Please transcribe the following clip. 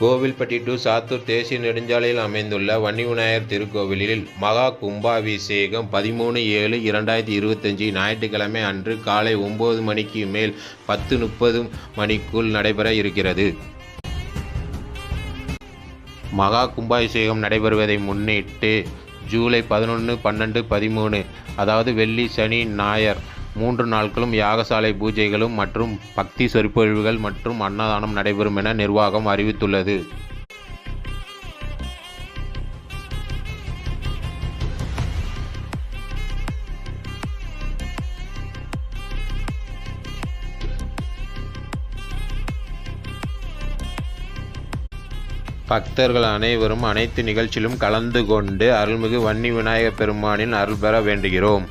Kovilpatti to Sattur தேசிய நெடுஞ்சாலையில் அமைந்துள்ள வன்னி விநாயகர் திருக்கோவிலில் மகா கும்பாபிஷேகம் பதிமூணு ஏழு இரண்டாயிரத்தி இருபத்தஞ்சி ஞாயிற்றுக்கிழமை அன்று காலை ஒம்பது மணிக்கு மேல் பத்து முப்பது மணிக்குள் நடைபெற இருக்கிறது. மகா கும்பாபிஷேகம் நடைபெறுவதை முன்னிட்டு ஜூலை பதினொன்று பன்னெண்டு பதிமூணு அதாவது வெள்ளி சனி ஞாயர் மூன்று நாட்களும் யாகசாலை பூஜைகளும் மற்றும் பக்தி சொற்பொழிவுகள் மற்றும் அன்னதானம் நடைபெறும் என நிர்வாகம் அறிவித்துள்ளது. பக்தர்கள் அனைவரும் அனைத்து நிகழ்ச்சியிலும் கலந்து கொண்டு அருள்மிகு வன்னி விநாயகப் பெருமானின் அருள் பெற வேண்டுகிறோம்.